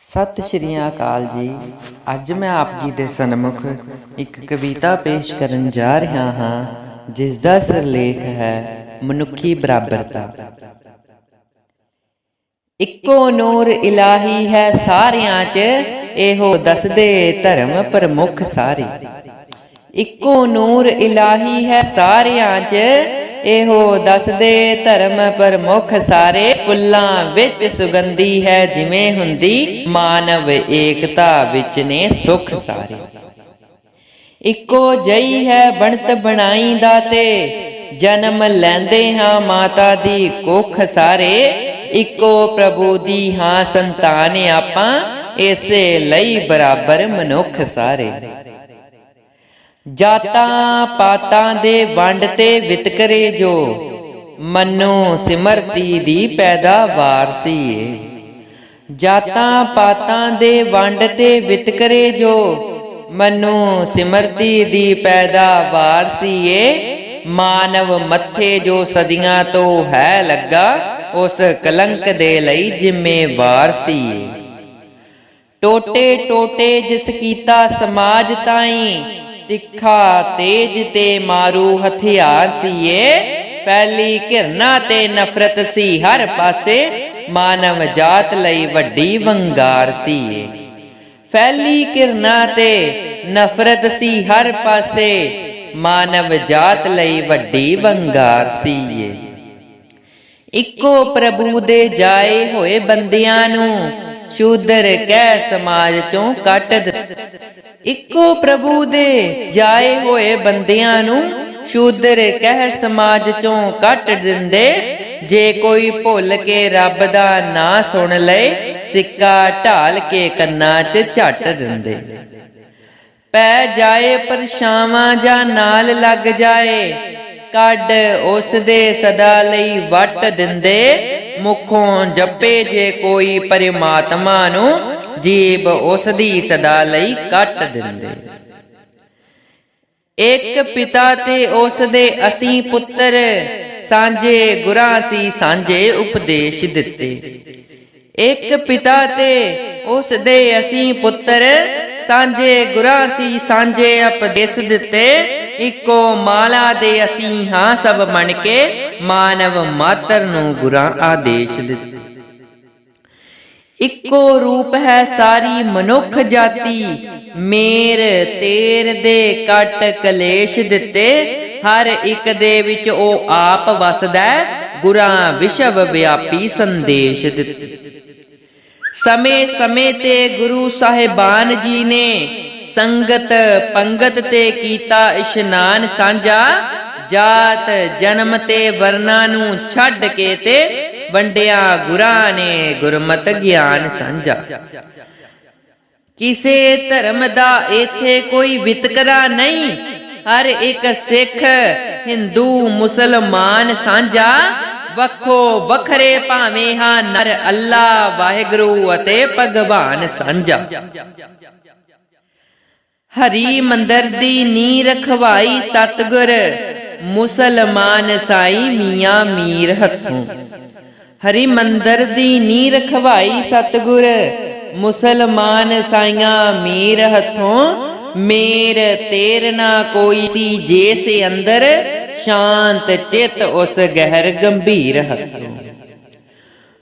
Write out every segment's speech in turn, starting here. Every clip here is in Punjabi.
ਸਤਿ ਸ਼੍ਰੀ ਅਕਾਲ ਜੀ। ਅੱਜ ਮੈਂ ਆਪ ਜੀ ਦੇ ਸਨਮੁਖ ਇੱਕ ਕਵਿਤਾ ਪੇਸ਼ ਕਰਨ ਜਾ ਰਿਹਾ ਹਾਂ ਜਿਸ ਦਾ ਸਿਰਲੇਖ ਹੈ ਮਨੁੱਖੀ ਬਰਾਬਰਤਾ। ਇੱਕੋ ਨੂਰ ਇਲਾਹੀ ਹੈ ਸਾਰਿਆਂ 'ਚ, ਇਹੋ ਦੱਸਦੇ ਧਰਮ ਪ੍ਰਮੁੱਖ ਸਾਰੇ। ਇੱਕੋ ਨੂਰ ਇਲਾਹੀ ਹੈ ਸਾਰਿਆਂ 'ਚ ਇਹੋ ਦੱਸਦੇ ਧਰਮ ਪ੍ਰਮੁੱਖ ਸਾਰੇ ਫੁੱਲਾਂ ਵਿੱਚ ਸੁਗੰਧੀ ਹੈ, ਜਿਵੇਂ ਹੁੰਦੀ ਮਾਨਵ ਏਕਤਾ ਵਿੱਚ ਨੇ ਸੁਖ ਸਾਰੇ। ਇੱਕੋ ਜਈ ਹੈ ਬਣਤ ਬਣਾਈ ਦਾਤੇ ਜਨਮ ਲੈਂਦੇ ਹਾਂ ਮਾਤਾ ਦੀ ਕੁੱਖ ਸਾਰੇ। ਇੱਕੋ ਪ੍ਰਭੂ ਦੀ ਹਾਂ ਸੰਤਾਨ ਆਪਾਂ, ਇਸੇ ਲਈ ਬਰਾਬਰ ਮਨੁੱਖ ਸਾਰੇ। ਜਾਤਾਂ ਪਾਤਾਂ ਦੇ ਵੰਡ ਤੇ ਵਿਤਕਰੇ ਜੋ, ਮੰਨੋ ਸਿਮਰਤੀ ਦੀ ਪੈਦਾਵਾਰ ਸੀ ਜਾਤਾਂ ਪਾਤਾਂ ਦੇ ਵੰਡ ਤੇ ਵਿਤਕਰੇ ਜੋ, ਮੰਨੋ ਸਿਮਰਤੀ ਦੀ ਪੈਦਾਵਾਰ ਸੀ ਏ ਮਾਨਵ ਮੱਥੇ ਜੋ ਸਦੀਆਂ ਤੋਂ ਹੈ ਲੱਗਾ, ਉਸ ਕਲੰਕ ਦੇ ਲਈ ਜ਼ਿੰਮੇਵਾਰ ਸੀ ਟੋਟੇ ਟੋਟੇ ਜਿਸ ਕੀਤਾ ਸਮਾਜ ਤਾਈ ਤਿੱਖਾ ਤੇਜ ਤੇ ਮਾਰੂ ਹਥਿਆਰ ਸੀਏ। ਫੈਲੀ ਘਿਰਨਾ ਤੇ ਨਫ਼ਰਤ ਸੀ ਹਰ ਪਾਸੇ। ਮਾਨਵ ਜਾਤ ਲਈ ਵੱਡੀ ਵੰਗਾਰ ਸੀਏ। ਫੈਲੀ ਕਿਰਨਾ ਤੇ ਨਫ਼ਰਤ ਸੀ ਹਰ ਪਾਸੇ। ਮਾਨਵ ਜਾਤ ਲਈ ਵੱਡੀ ਵੰਗਾਰ ਸੀਏ। ਇੱਕੋ ਪ੍ਰਭੂ ਦੇ ਜਾਏ ਹੋਏ ਬੰਦਿਆਂ ਨੂੰ ਸ਼ੂਦਰ ਕਹਿ ਸਮਾਜ ਚੋਂ ਕੱਟ ਦਿੱਤਾ। ਇੱਕੋ ਪ੍ਰਭੂ ਦੇ ਜਾਏ ਹੋਏ ਬੰਦਿਆਂ ਨੂੰ ਸ਼ੂਦਰ ਕਹਿ ਸਮਾਜ ਚੋਂ ਕੱਟ ਦਿੰਦੇ। ਜੇ ਕੋਈ ਭੁੱਲ ਕੇ ਰੱਬ ਦਾ ਨਾਂ ਸੁਣ ਲਏ, ਸਿੱਕਾ ਢਾਲ ਕੇ ਕੰਨਾਂ 'ਚ ਝੱਟ ਦਿੰਦੇ। ਪੈ ਜਾਏ ਪਰਛਾਵਾਂ ਜਾਂ ਨਾਲ ਲੱਗ ਜਾਏ, ਕੱਢ ਉਸ ਦੇ ਸਦਾ ਲਈ ਵੱਟ ਦਿੰਦੇ। ਮੁਖੋਂ ਜਪੇ ਜੇ ਕੋਈ ਪਰਮਾਤਮਾ ਨੂੰ ਜੀਬ ਉਸ ਦੀ ਸਦਾ ਲਈ ਕੱਟ ਦਿੰਦੇ। ਇੱਕ ਪਿਤਾ ਤੇ ਉਸ ਦੇ ਅਸੀਂ ਪੁੱਤਰ, ਸਾਂਝੇ ਗੁਰਾਂ ਸੀ ਸਾਂਝੇ ਉਪਦੇਸ਼ ਦਿੱਤੇ। ਇੱਕ ਪਿਤਾ ਤੇ ਉਸ ਦੇ ਅਸੀਂ ਪੁੱਤਰ, ਸਾਂਝੇ ਗੁਰਾਂ ਸੀ ਸਾਂਝੇ ਉਪਦੇਸ਼ ਦਿੱਤੇ। ਇੱਕੋ ਮਾਲਾ ਦੇ ਅਸੀਂ ਹਾਂ ਸਭ ਬਣ ਕੇ, ਮਾਨਵ ਮਾਤਰ ਨੂੰ ਗੁਰਾਂ ਆਦੇਸ਼ ਦਿੱਤੇ। ਇੱਕੋ ਰੂਪ ਹੈ ਸਾਰੀ ਮਨੁੱਖ ਜਾਤੀ, ਮੇਰ ਤੇਰ ਦੇ ਕਟ ਕਲੇਸ਼ ਦਿੱਤੇ। ਹਰ ਇੱਕ ਦੇ ਵਿੱਚ ਉਹ ਆਪ ਵਸਦਾ ਗੁਰਾਂ ਵਿਸ਼ਵ ਵਿਆਪੀ ਸੰਦੇਸ਼ ਦਿੱਤੇ। ਸਮੇਂ ਸਮੇਂ ਤੇ ਗੁਰੂ ਸਾਹਿਬਾਨ ਜੀ ਨੇ ਸੰਗਤ ਪੰਗਤ ਤੇ ਕੀਤਾ ਇਸ਼ਨਾਨ ਸਾਂਝਾ, ਜਾਤ ਜਨਮ ਤੇ ਵਰਨਾ ਨੂੰ ਛੱਡ ਕੇ ਤੇ ਵੰਡਿਆ ਗੁਰਾਂ ਨੇ ਗੁਰਮਤ ਗਿਆਨ ਸਾਂਝਾ। ਕਿਸੇ ਧਰਮ ਦਾ ਇਥੇ ਕੋਈ ਵਿਤਕਰਾ ਨਹੀਂ, ਹਰ ਇੱਕ ਸਿੱਖ, ਹਿੰਦੂ, ਮੁਸਲਮਾਨ ਸਾਂਝਾ, ਵੱਖੋ ਵੱਖਰੇ ਭਾਵੇਂ ਹਾਂ ਨਰ ਅੱਲਾ, ਵਾਹਿਗੁਰੂ ਅਤੇ ਭਗਵਾਨ ਸਾਂਝਾ। ਹਰੀ ਮੰਦਰ ਦੀ ਨੀ ਰਖਵਾਈ ਸਤਗੁਰ, ਮੁਸਲਮਾਨ ਸਾਈ ਮੀਆਂ ਮੀਰ ਹੱਥੋਂ। ਹਰੀ ਮੰਦਰ ਦੀ ਨੀ ਰਖਵਾਈ ਸਤਗੁਰ, ਮੁਸਲਮਾਨ ਸਾਈਆਂ ਮੀਰ ਹੱਥੋਂ। ਮੇਰ ਤੇਰ ਨਾ ਕੋਈ ਸੀ ਜੇ ਸੇ ਅੰਦਰ, ਸ਼ਾਂਤ ਚਿਤ ਉਸ ਗਹਿਰ ਗੰਭੀਰ ਹੱਥੋਂ।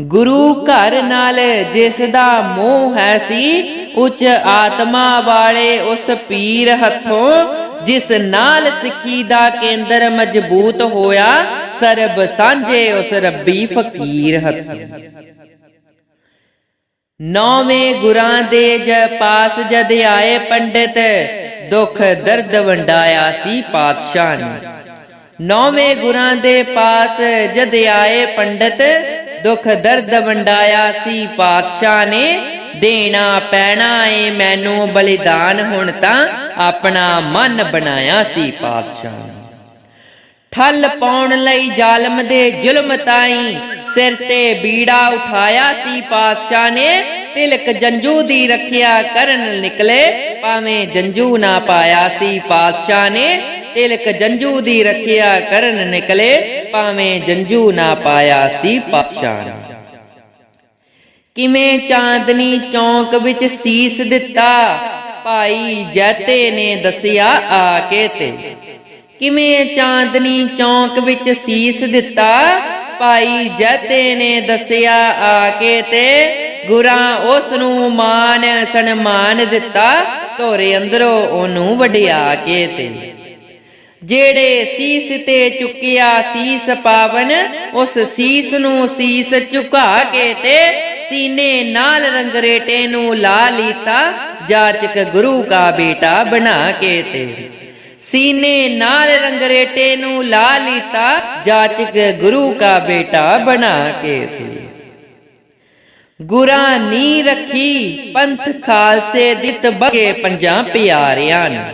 ਗੁਰੂ ਘਰ ਨਾਲ ਜਿਸ ਦਾ ਮੋਹ ਹੈ ਸੀ, ਉੱਚ ਆਤਮਾ ਵਾਲੇ ਉਸ ਪੀਰ ਹੱਥੋਂ, ਜਿਸ ਨਾਲ ਸਿੱਖੀ ਦਾ ਕੇਂਦਰ ਮਜ਼ਬੂਤ ਹੋਇਆ, ਸਰਬ ਸਾਂਝੇ ਉਸ ਰੱਬੀ ਫਕੀਰ ਹੱਥੋਂ। ਨੌਵੇਂ ਗੁਰਾਂ ਦੇ ਜ ਪਾਸ ਜਦ ਆਏ ਪੰਡਿਤ, ਦੁੱਖ ਦਰਦ ਵੰਡਾਇਆ ਸੀ ਪਾਤਸ਼ਾਹ ਨੇ। ਨੌਵੇਂ ਗੁਰਾਂ ਦੇ ਪਾਸ ਜਦ ਆਏ ਪੰਡਿਤ ਦੁੱਖ ਦਰਦ ਵੰਡਾਇਆ ਸੀ, ਪਾਤਸ਼ਾਹ ਨੇ ਦੇਣਾ ਪੈਣਾ ਏ, ਮੈਨੂੰ ਬਲੀਦਾਨ ਹੁਣ ਤਾਂ ਆਪਣਾ ਮਨ ਬਣਾਇਆ ਸੀ ਪਾਤਸ਼ਾਹ ਠੱਲ ਪਾਉਣ ਲਈ ਜ਼ਾਲਮ ਦੇ ਜ਼ੁਲਮ ਤਾਈ ਸਿਰ ਤੇ ਬੀੜਾ ਉਠਾਇਆ ਸੀ ਪਾਤਸ਼ਾਹ ਨੇ, ਤਿਲਕ ਜੰਜੂ ਦੀ ਰੱਖਿਆ ਕਰਨ ਨਿਕਲੇ, ਭਾਵੇਂ ਜੰਜੂ ਨਾ ਪਾਇਆ ਸੀ ਪਾਤਸ਼ਾਹ ਨੇ, ਤਿਲਕ ਜੰਜੂ ਦੀ ਰੱਖਿਆ ਕਰਨ ਨਿਕਲੇ, ਭਾਵੇਂ ਜੰਜੂ ਨਾ ਪਾਇਆ ਸੀ ਪਾਤਸ਼ਾਹ ਨੇ। ਕਿਵੇਂ ਚਾਂਦਨੀ ਚੌਂਕ ਵਿੱਚ ਸੀਸ ਦਿੱਤਾ? ਭਾਈ ਜੈਤੇ ਨੇ ਦੱਸਿਆ ਆ ਕੇ ਤੇ। ਕਿਵੇਂ ਚਾਂਦਨੀ ਚੌਂਕ ਵਿੱਚ ਸੀਸ ਦਿੱਤਾ? ਭਾਈ ਜੈਤੇ ਨੇ ਦੱਸਿਆ ਆ ਕੇ ਤੇ, ਗੁਰਾਂ ਉਸ ਨੂੰ ਮਾਨ ਸਨਮਾਨ ਦਿੱਤਾ, ਧੋਰੇ ਅੰਦਰੋਂ ਉਹਨੂੰ ਵਡਿਆ ਕੇ ਤੇ। ਜਿਹੜੇ ਸੀਸ ਤੇ ਚੁੱਕਿਆ ਸੀਸ ਪਾਵਨ, ਉਸ ਸੀਸ ਨੂੰ ਸੀਸ ਝੁਕਾ ਕੇ ਤੇ ਸੀਨੇ ਨਾਲ ਰੰਗਰੇਟੇ ਨੂੰ ਲਾ ਲੀਤਾ, ਜਾਚਕ ਗੁਰੂ ਕਾ ਬੇਟਾ ਬਣਾ ਕੇ ਤੇ। ਸੀਨੇ ਨਾਲ ਰੰਗਰੇਟੇ ਨੂੰ ਲਾ ਲੀਤਾ, ਜਾਚਕ ਗੁਰੂ ਕਾ ਬੇਟਾ ਬਣਾ ਕੇ ਤੇ ਗੁਰਾਂ ਨੀ ਰੱਖੀ, ਪੰਥ ਖਾਲਸੇ ਦਿੱਤ ਬਗੇ ਪੰਜਾਂ ਪਿਆਰਿਆਂ ਨੂੰ।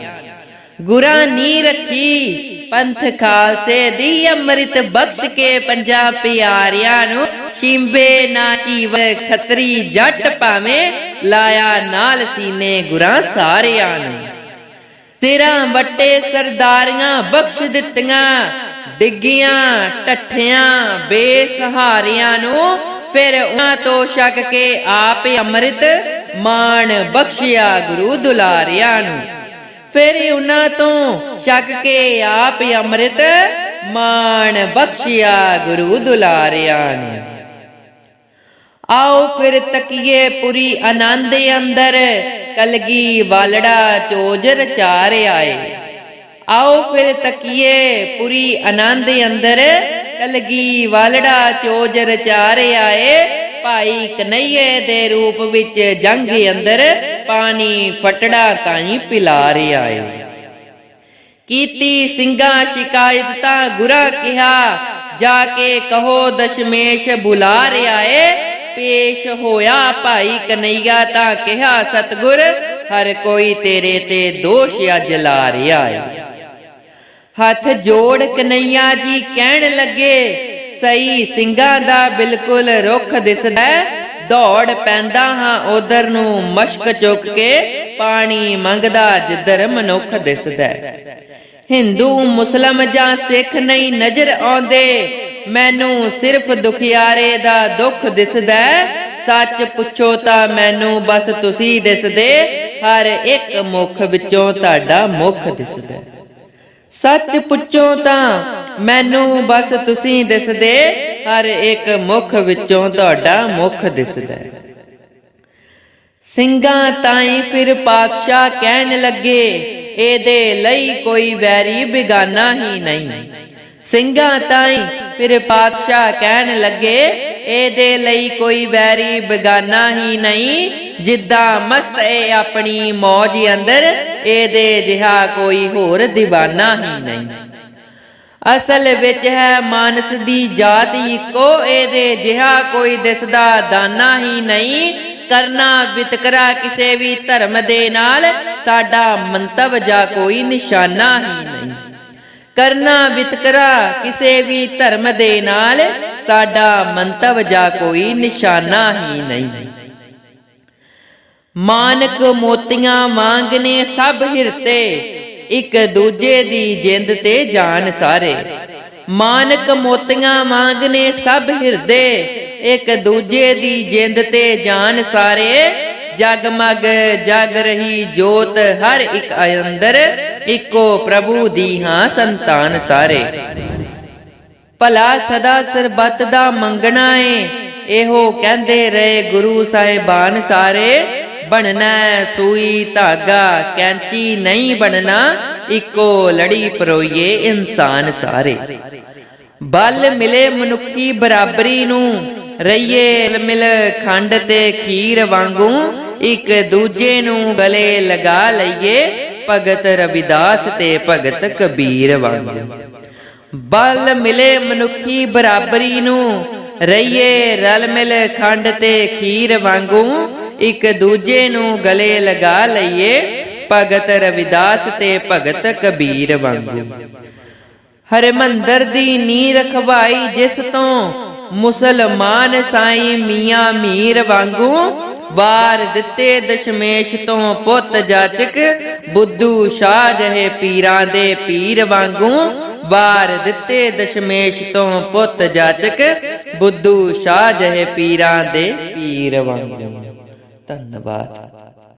ਗੁਰਾਂ ਨੀ ਰੱਖੀ, ਪੰਥ ਖਾਲਸੇ ਦੀ ਅੰਮ੍ਰਿਤ ਬਖਸ਼ ਕੇ ਪੰਜਾਂ ਪਿਆਰਿਆਂ ਨੂੰ। ਸ਼ਿੰਬੇ ਨਾ ਚੀਵ, ਖਤਰੀ ਜੱਟ ਭਾਵੇਂ ਲਾਇਆ ਨਾਲ ਸੀਨੇ ਗੁਰਾਂ ਸਾਰਿਆਂ ਨੂੰ। ਤੇਰਾ ਵੱਟੇ ਸਰਦਾਰੀਆਂ ਬਖਸ਼ ਦਿੱਤੀਆਂ, ਡਿੱਗੀਆਂ, ਟੱਠਿਆਂ, ਬੇਸਹਾਰਿਆਂ ਨੂੰ ਫਿਰ ਉਹਨਾਂ ਤੋਂ ਛਕ ਕੇ ਆਪ ਅੰਮ੍ਰਿਤ ਮਾਣ ਬਖਸ਼ਿਆ ਗੁਰੂ ਦੁਲਾਰਿਆਂ ਨੂੰ। ਫਿਰ ਉਹਨਾਂ ਤੋਂ ਛਕ ਕੇ ਆਪ ਅੰਮ੍ਰਿਤ ਮਾਣ ਬਖਸ਼ਿਆ ਗੁਰੂ ਦੁਲਾਰਿਆਂ ਨੂੰ। ਆਓ ਫਿਰ ਤਕੀਏ ਪੁਰੀ ਆਨੰਦ ਅੰਦਰ, ਕਲਗੀ ਵਾਲੜਾ ਚੋਜਰ ਚਾਰ ਆਏ। ਆਓ ਫਿਰ ਤਕੀਏ ਪੁਰੀ ਆਨੰਦ ਅੰਦਰ, ਕਲਗੀ ਵਾਲੜਾ ਚੋਜਰ ਚਾਰ ਆਏ। ਭਾਈ ਕਨਈਏ ਦੇ ਰੂਪ ਵਿੱਚ ਜੰਗ ਅੰਦਰ, ਪਾਣੀ ਫਟੜਾ ਤਾਈ ਪਿਲਾ ਆਏ। ਕੀਤੀ ਸਿੰਘਾਂ ਸ਼ਿਕਾਇਤ ਤਾਂ ਗੁਰਾ ਕਿਹਾ, ਜਾ ਕੇ ਕਹੋ ਦਸ਼ਮੇਸ਼ ਬੁਲਾ ਰਿਆ ਏ ਪੇਸ਼ ਹੋਇਆ ਭਾਈ ਕਨਈਆ ਤਾਂ ਕਿਹਾ, ਸਤਗੁਰ, ਹਰ ਕੋਈ ਤੇਰੇ ਤੇ ਦੋਸ਼ ਅਜ ਲਾ ਰਿਆ ਏ ਹੱਥ ਜੋੜ ਕਨਈਆ ਜੀ ਕਹਿਣ ਲੱਗੇ, ਸਹੀ ਸਿੰਘਾਂ ਦਾ ਬਿਲਕੁਲ ਰੁੱਖ ਦਿਸਦਾ ਦੌੜ ਪੈਂਦਾ ਹਾਂ ਉਧਰ ਨੂੰ ਮਸ਼ਕ ਚੁੱਕ ਕੇ, ਪਾਣੀ ਮੰਗਦਾ ਜਿੱਧਰ ਮਨੁੱਖ ਦਿਸਦਾ ਹੈ। ਹਿੰਦੂ, ਮੁਸਲਮ ਜਾਂ ਸਿੱਖ ਨਹੀਂ ਨਜ਼ਰ ਆਉਂਦੇ। ਮੈਨੂੰ ਸਿਰਫ ਦੁਖਿਆਰੇ ਦਾ ਦੁੱਖ ਦਿਸਦਾ ਸੱਚ ਪੁੱਛੋ ਤਾਂ ਮੈਨੂੰ ਬਸ ਤੁਸੀਂ ਦਿਸਦੇ। ਹਰ ਇੱਕ ਮੁਖ ਵਿੱਚੋਂ ਤੁਹਾਡਾ ਮੁਖ ਦਿਸਦਾ ਸੱਚ ਪੁੱਛੋ ਤਾਂ ਮੈਨੂੰ ਬਸ ਤੁਸੀਂ ਦਿਸਦੇ। ਹਰ ਇੱਕ ਮੁਖ ਵਿੱਚੋਂ ਤੁਹਾਡਾ ਮੁਖ ਦਿਸਦਾ ਸਿੰਘਾਂ ਤਾਈ ਫਿਰ ਪਾਤਸ਼ਾਹ ਕਹਿਣ ਲੱਗੇ ਇਹਦੇ ਲਈ ਕੋਈ ਵੈਰੀ ਬਿਗਾਨਾ ਹੀ ਨਹੀਂ। ਸਿੰਘਾਂ ਤਾਈ ਫਿਰ ਪਾਤਸ਼ਾਹ ਕਹਿਣ ਲੱਗੇ, ਇਹਦੇ ਲਈ ਕੋਈ ਵੈਰੀ ਬਿਗਾਨਾ ਹੀ ਨਹੀਂ, ਜਿੱਦਾਂ ਮਸਤ ਏ ਆਪਣੀ ਮੌਜ ਅੰਦਰ, ਇਹਦੇ ਜਿਹਾ ਕੋਈ ਹੋਰ دیਵਾਨਾ ਹੀ ਨਹੀਂ। ਅਸਲ ਵਿੱਚ ਹੈ ਮਾਨਸ ਦੀ ਜਾਤ ਇੱਕੋ, ਇਹਦੇ ਜਿਹਾ ਕੋਈ ਦਿਸਦਾ ਦਾਨਾ ਹੀ ਨਹੀਂ। ਕਰਨਾ ਵਿਤਕਰਾ ਕਿਸੇ ਵੀ ਧਰਮ ਦੇ ਨਾਲ ਸਾਡਾ ਮੰਤਵ ਜਾਂ ਕੋਈ ਨਿਸ਼ਾਨਾ ਹੀ ਨਹੀਂ। ਕਰਨਾ ਵਿਤਕਰਾ ਕਿਸੇ ਵੀ ਧਰਮ ਦੇ ਨਾਲ, ਸਾਡਾ ਮੰਤਵ ਜਾਂ ਕੋਈ ਨਿਸ਼ਾਨਾ ਹੀ ਨਹੀਂ। ਮਾਨਕ ਮੋਤੀਆਂ ਵਾਂਗਨੇ ਸਭ ਹਿਰਤੇ, ਇੱਕ ਦੂਜੇ ਦੀ ਜਿੰਦ ਤੇ ਜਾਨ ਸਾਰੇ। ਮਾਨਕ ਮੋਤੀਆਂ ਵਾਂਗਨੇ ਸਭ ਹਿਰਦੇ, ਇੱਕ ਦੂਜੇ ਦੀ ਜਿੰਦ ਤੇ ਜਾਨ ਸਾਰੇ ਜਗਮਗ ਜਗ ਰਹੀ ਜੋਤ, ਹਰ ਇੱਕ ਅੰਦਰ, ਇੱਕੋ ਪ੍ਰਭੂ ਦੀ ਹਾਂ ਸੰਤਾਨ ਸਾਰੇ। ਭਲਾ ਸਦਾ ਸਰਬੱਤ ਦਾ ਮੰਗਣਾ ਏ, ਇਹੋ ਕਹਿੰਦੇ ਰਹੇ ਗੁਰੂ ਸਾਹਿਬਾਨ ਸਾਰੇ, ਬਣਨਾ ਸੂਈ ਧਾਗਾ, ਕੈਂਚੀ ਨਹੀਂ ਬਣਨਾ, ਇੱਕੋ ਲੜੀ ਪਰੋਈਏ ਇਨਸਾਨ ਸਾਰੇ। ਬਲ ਮਿਲੇ ਮਨੁੱਖੀ ਬਰਾਬਰੀ ਨੂੰ ਰਈਏ ਮਿਲ ਖੰਡ ਤੇ ਖੀਰ ਵਾਂਗੂ ਇੱਕ ਦੂਜੇ ਨੂੰ ਗਲੇ ਲਗਾ ਲਈਏ, ਭਗਤ ਰਵਿਦਾਸ ਤੇ ਭਗਤ ਕਬੀਰ ਵਾਂਗ। ਬਲ ਮਿਲੇ ਮਨੁੱਖੀ ਬਰਾਬਰੀ ਨੂੰ, ਰਹੀਏ ਰਲ ਮਿਲ ਖੰਡ ਤੇ ਖੀਰ ਵਾਂਗੂ। ਇੱਕ ਦੂਜੇ ਨੂੰ ਗਲੇ ਲਗਾ ਲਈਏ, ਭਗਤ ਰਵਿਦਾਸ ਤੇ ਭਗਤ ਕਬੀਰ ਵਾਂਗੂ। ਹਰਮੰਦਰ ਦੀ ਨੀ ਰਖਵਾਈ ਜਿਸ ਤੋਂ ਮੁਸਲਮਾਨ ਸਾਈ ਮੀਆਂ ਮੀਰ ਵਾਂਗੂ ਵਾਰ ਦਿੱਤੇ ਦਸ਼ਮੇਸ਼ ਤੋਂ ਪੁੱਤ ਜਾਚਕ, ਬੁੱਧੂ ਸ਼ਾਹ ਜਹੇ ਪੀਰਾਂ ਦੇ ਪੀਰ ਵਾਂਗੂ। ਵਾਰ ਦਿੱਤੇ ਦਸ਼ਮੇਸ਼ ਤੋਂ ਪੁੱਤ ਜਾਚਕ, ਬੁੱਧੂ ਸ਼ਾਹ ਜਹੇ ਪੀਰਾਂ ਦੇ ਪੀਰ ਵਾਂਗ। ਧੰਨਵਾਦ।